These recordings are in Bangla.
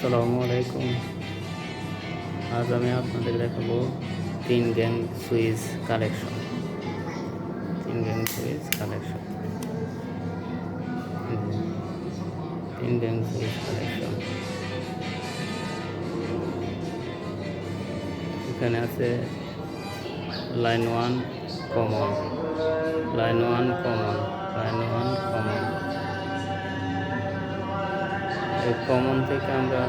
আসসালামু আলাইকুম। আজ আমি আপনাদের দেখাবো তিন গ্যাং সুইচ কালেকশন। তিন গ্যাং সুইচ কালেকশন। তিন গ্যাং সুইচ কালেকশন। এখানে আছে line one common. Line one common. এই কমন থেকে আমরা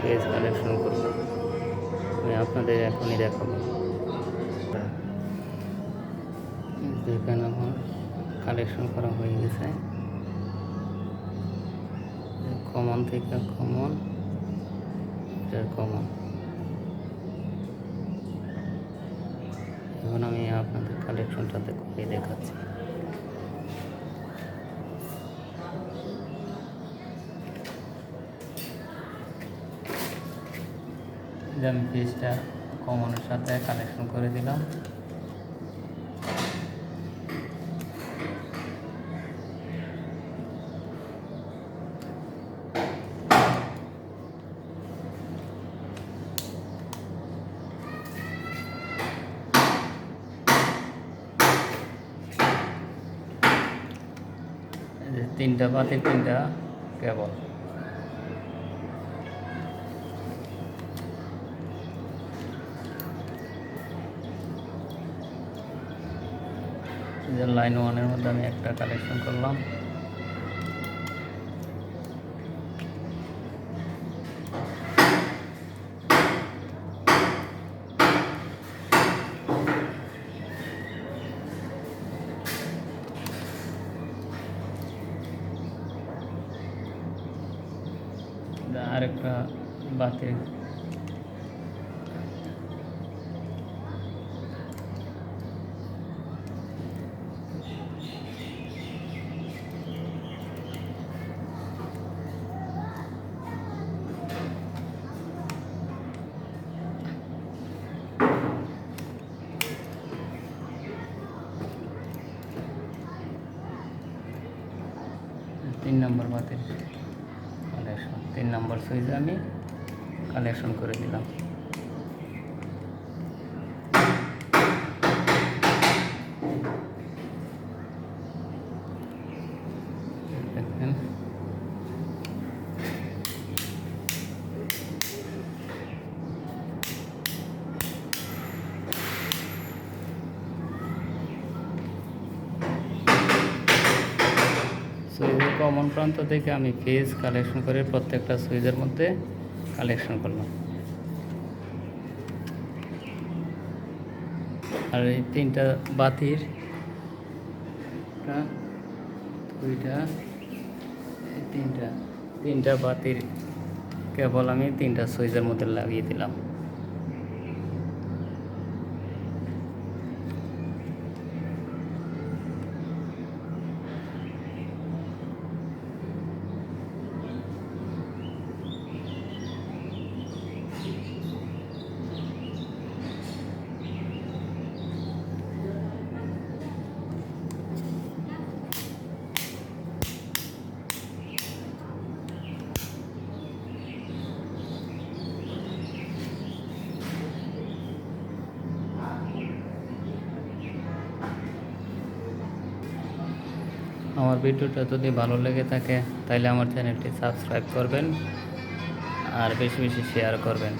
পেজ কালেকশন করব, আমি আপনাদের এখনই দেখাবো। এখানে আমার কালেকশন করা হয়ে গেছে। কমন থেকে কমন কমন। এখন আমি আপনাদের কালেকশনটাতে করে দেখাচ্ছি। আমি পেজটা কমনের সাথে কানেকশন করে দিলাম। তিনটা বাতির তিনটা কেবল যে লাইন ওয়ানের মধ্যে আমি একটা কালেকশন করলাম। আরেকটা বাতির তিন নম্বর বাতিল। কালেকশন তিন নম্বর সুইচে আমি কালেকশন করে দিলাম। কমন প্রান্ত থেকে আমি ফেজ কালেকশন করে প্রত্যেকটা সুইচের মধ্যে কালেকশন করলাম। আর এই তিনটা বাতির দুইটা তিনটা তিনটা বাতির কেবল আমি তিনটা সুইচের মধ্যে লাগিয়ে দিলাম। আমার ভিডিওটা যদি ভালো লেগে থাকে তাহলে আমার চ্যানেলটি সাবস্ক্রাইব করবেন আর বেশি বেশি শেয়ার করবেন।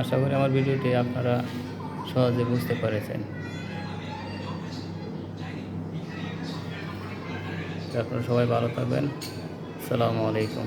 আশা করি আমার ভিডিওটি আপনারা সহজে বুঝতে পেরেছেন। আপনারা সবাই ভালো থাকবেন। আসসালামু আলাইকুম।